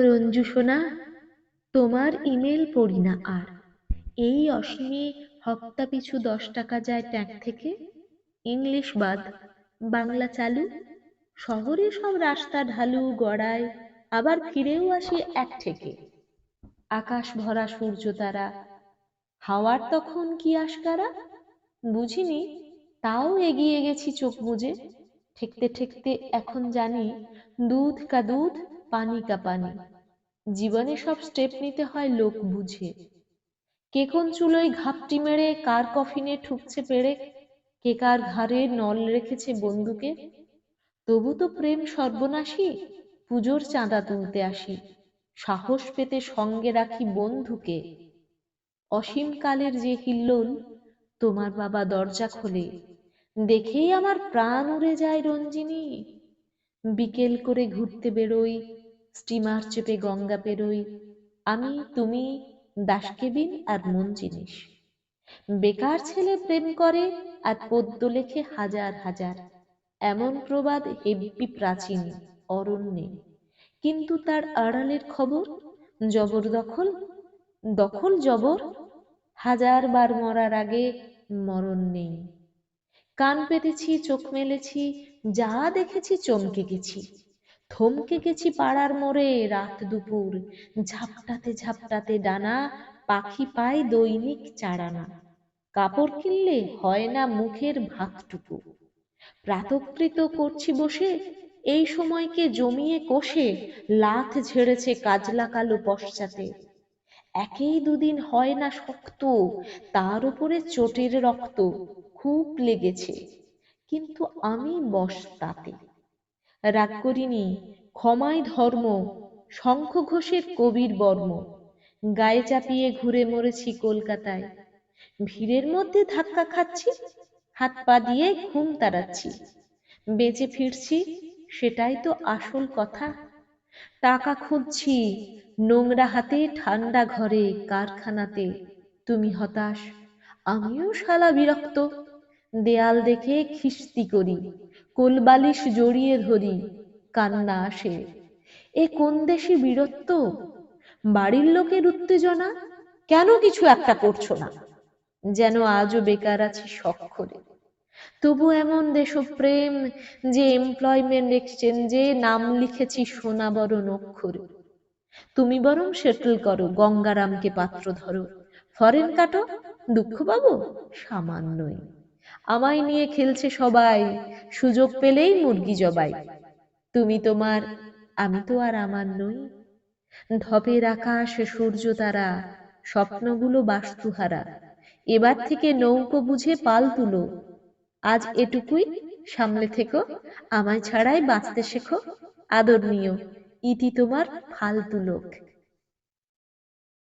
রঞ্জু সোনা তোমার ইমেল পড়ি না আর। এই অসীমে হপ্তা পিছু দশ টাকা যায় ট্যাঙ্ক থেকে। ইংলিশ বাদ, বাংলা চালু। শহরে সব রাস্তা ঢালু গড়ায়, আবার ফিরেও আসি এক থেকে আকাশ ভরা সূর্য তারা, হাওয়ার তখন কি আশকারা বুঝিনি, তাও এগিয়ে গেছি চোখ বুজে। ঠেকতে ঠেকতে এখন জানি, দুধ কা দুধ পানি কা পানি। জীবনে সব স্টেপ নিতে হয় লোক বুঝে। কে কোন চুলোয় ঘাপটি মেরে কার কফিনে ঠুকছে পেড়ে কে কার ঘাড়ে নল রেখেছে বন্দুকে? তবু তো প্রেম সর্বনাশী, পুজোর চাঁদা তুলতে আসি। সাহস পেতে সঙ্গে রাখি বন্ধুকে। অসীম কালের যে হিল্লোল, তোমার বাবা দরজা খোলে। দেখেই আমার প্রাণ উড়ে যায় রঞ্জিনী। বিকেল করে ঘুরতে বেরোই স্টিমার চেপে গঙ্গা পেরোই। আমি, তুমি, দাসকেবিন আর মন জিনিস। বেকার ছেলে প্রেম করে আর পদ্য লেখে হাজার হাজার। এমন প্রবাদ হেব্বি প্রাচীন, অরণ্যে। কিন্তু তার আড়ালের খবর? জবরদখল দখল জবর? হাজার বার মরার আগে মরণ নেই। কান পেতেছি, চোখ মেলেছি, যা দেখেছি চমকে গেছি। থমকে গেছি পাড়ার মোড়ে রাত দুপুর। ঝাপটাতে ঝাপটাতে ডানা, পাখি পায় দৈনিক চারানা। কাপড় কিনলে হয় না মুখের ভাতটুকু। প্রাতকৃত করছি বসে, এই সময়কে জমিয়ে কষে, লাথ ঝেড়েছে কাজলা কালো পশ্চাতে। একেই দুদিন হয় না শক্ত, তার উপরে চোটের রক্ত, খুব লেগেছে। কিন্তু আমি বস তাতে রাগ করিনি ক্ষমাই ধর্ম, শঙ্খ ঘোষের কবির বর্ম। গায়ে চাপিয়ে ঘুরে মরেছি কলকাতায়। ভিড়ের মধ্যে ধাক্কা খাচ্ছি, হাত পা দিয়ে ঘুম তাড়াচ্ছি। বেঁচে ফিরছি, সেটাই তো আসল কথা। টাকা খুঁজছি, নোংরা হাতে ঠান্ডা ঘরে কারখানাতে। তুমি হতাশ, আমিও শালা বিরক্ত। দেয়াল দেখে খিস্তি করি কোলবালিশ জড়িয়ে ধরি, কান্না আসে। এ কোন দেশে বীরত্ব? বাড়ির লোকের উত্তেজনা? কেন কিছু একটা করছ না? যেন আজও বেকার আছি করে তবু এমন দেশপ্রেম যে এমপ্লয়মেন্ট এক্সচেঞ্জে নাম লিখেছি সোনা বরণ অক্ষরে। তুমি বরং সেটেল করো, গঙ্গারামকে পাত্র ধরো। ফরেন কাটো, দুঃখ পাবো সামান্যই। আমায় নিয়ে খেলছে সবাই। সুযোগ পেলেই মুরগি জবাই। তুমি তোমার, আমি তো আর আমার নই। ধপের আকাশ, সূর্য তারা, স্বপ্নগুলো বাস্তুহারা। এবার থেকে নৌকো বুঝে পাল তুলো। আজ এটুকুই সামলে থেকো। আমায় ছাড়াই বাঁচতে শেখো। আদর নিও। ইতি তোমার ফালতু লোক।